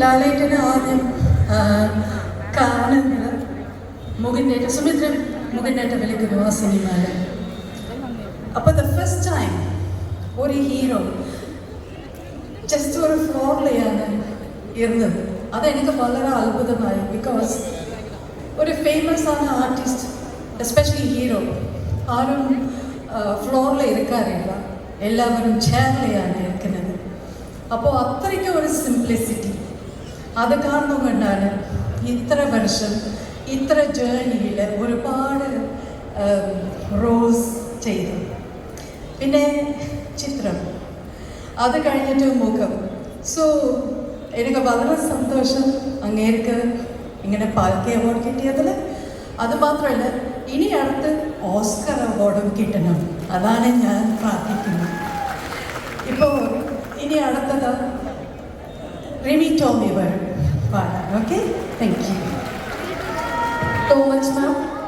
ലാലേട്ടനെ ആദ്യം കാണുന്നത് മുകിനേറ്റ സുമിത്ര മുകിനേറ്റ വിളിക്കുന്നു ആ സിനിമയിൽ. അപ്പോൾ ദ ഫസ്റ്റ് ടൈം ഒരു ഹീറോ ജസ്റ്റ് ഒരു ഫ്ലോറിലെയാണ് ഇരുന്നത്. അതെനിക്ക് വളരെ അത്ഭുതമായി ബിക്കോസ് ഒരു ഫേമസ് ആണ് ആർട്ടിസ്റ്റ് എസ്പെഷ്യലി ഹീറോ ആരും ഫ്ലോറിൽ ഇരിക്കാറില്ല. എല്ലാവരും ചേർലെയാണ് ഇരിക്കുന്നത്. അപ്പോൾ അത്രയ്ക്ക് ഒരു സിംപ്ലിസിറ്റി അത് കാണുന്നുകൊണ്ടാണ് ഇത്ര വർഷം ഇത്ര ജേണിയിൽ ഒരുപാട് റോസ് ചെയ്തു പിന്നെ ചിത്രം. അത് കഴിഞ്ഞിട്ട് മുഖം. സോ എനിക്ക് വളരെ സന്തോഷം അങ്ങേർക്ക് ഇങ്ങനെ പാൽക്കി അവാർഡ് കിട്ടിയതിൽ. അതുമാത്രമല്ല ഇനി അടുത്ത് ഓസ്കർ അവാർഡും കിട്ടണം. അതാണ് ഞാൻ പ്രാർത്ഥിക്കുന്നത്. ഇപ്പോൾ ഇനി അടുത്തത് Remy Tomiver. Okay? Thank you. So much, ma'am.